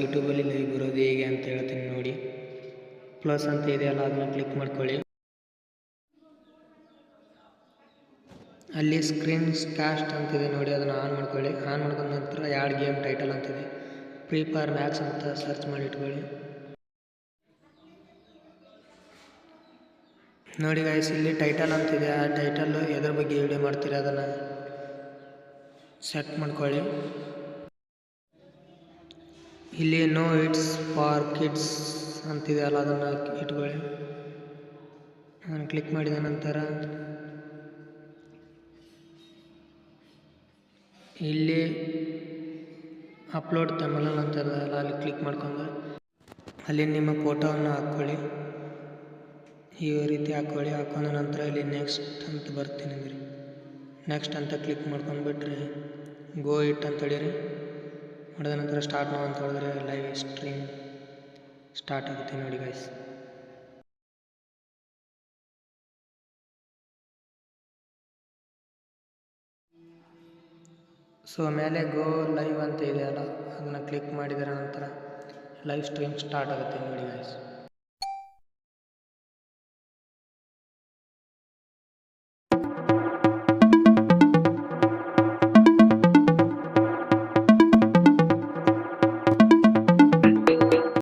ಯೂಟ್ಯೂಬಲ್ಲಿ ಲೈವ್ ಬರೋದು ಹೇಗೆ ಅಂತ ಹೇಳ್ತೀನಿ ನೋಡಿ. ಪ್ಲಸ್ ಅಂತ ಇದೆಯಲ್ಲ ಅದನ್ನ ಕ್ಲಿಕ್ ಮಾಡ್ಕೊಳ್ಳಿ. ಅಲ್ಲಿ ಸ್ಕ್ರೀನ್ ಕ್ಯಾಸ್ಟ್ ಅಂತಿದೆ ನೋಡಿ, ಅದನ್ನು ಆನ್ ಮಾಡ್ಕೊಳ್ಳಿ. ಆನ್ ಮಾಡ್ಕೊಂಡ ನಂತರ ಎರಡು ಗೇಮ್ ಟೈಟಲ್ ಅಂತಿದೆ ಫ್ರೀ ಫೈರ್ ಮ್ಯಾಕ್ಸ್ ಅಂತ ಸರ್ಚ್ ಮಾಡಿ ಇಟ್ಕೊಳ್ಳಿ. ನೋಡಿ ಗೈಸ್ ಇಲ್ಲಿ ಟೈಟಲ್ ಅಂತಿದೆ ಆ ಟೈಟಲ್ಲು ಎದ್ರ ಬಗ್ಗೆ ವಿಡಿಯೋ ಮಾಡ್ತೀರಿ ಅದನ್ನು? ಸೆಟ್ ಮಾಡ್ಕೊಳ್ಳಿ. ಇಲ್ಲಿ ನೋ ಇಟ್ಸ್ ಫಾರ್ ಕಿಡ್ಸ್ ಅಂತಿದೆ ಅಲ್ಲ ಅದನ್ನು ಇಟ್ಕೊಳ್ಳಿ. ನಾನು ಕ್ಲಿಕ್ ಮಾಡಿದ ನಂತರ ಇಲ್ಲಿ ಅಪ್ಲೋಡ್ ತಮಿಳನ್ ಅಂತ ಇರೋದಲ್ಲ ಅಲ್ಲಿ ಕ್ಲಿಕ್ ಮಾಡ್ಕೊಂಡು. ಅಲ್ಲಿ ನಿಮ್ಮ ಫೋಟೋವನ್ನು ಹಾಕ್ಕೊಳ್ಳಿ. ಈ ರೀತಿ ಹಾಕ್ಕೊಳ್ಳಿ. ಹಾಕೊಂಡ ನಂತರ ಇಲ್ಲಿ ನೆಕ್ಸ್ಟ್ ಅಂತ ಬರ್ತೀನಿ ಅಂದ್ರಿ. ನೆಕ್ಸ್ಟ್ ಅಂತ ಕ್ಲಿಕ್ ಮಾಡ್ಕೊಂಡ್ಬಿಟ್ರಿ ಗೋ ಇಟ್ ಅಂತ ಹೊಡೀರಿ ಹೊಡೆದ ನಂತರ ಸ್ಟಾರ್ಟ್ ನಾವು ಅಂತ ಹೇಳಿದ್ರೆ ಲೈವ್ ಸ್ಟ್ರೀಮ್ ಸ್ಟಾರ್ಟ್ ಆಗುತ್ತೆ ನೋಡಿ ಗೈಸ್ ಸೊ ಮೇಲೆ ಗೋ ಲೈವ್ ಅಂತ ಇದೆ ಅಲ್ಲ, ಅದನ್ನು ಕ್ಲಿಕ್ ಮಾಡಿದರ ನಂತರ ಲೈವ್ ಸ್ಟ್ರೀಮ್ ಸ್ಟಾರ್ಟ್ ಆಗುತ್ತೆ ನೋಡಿ ಗೈಸ್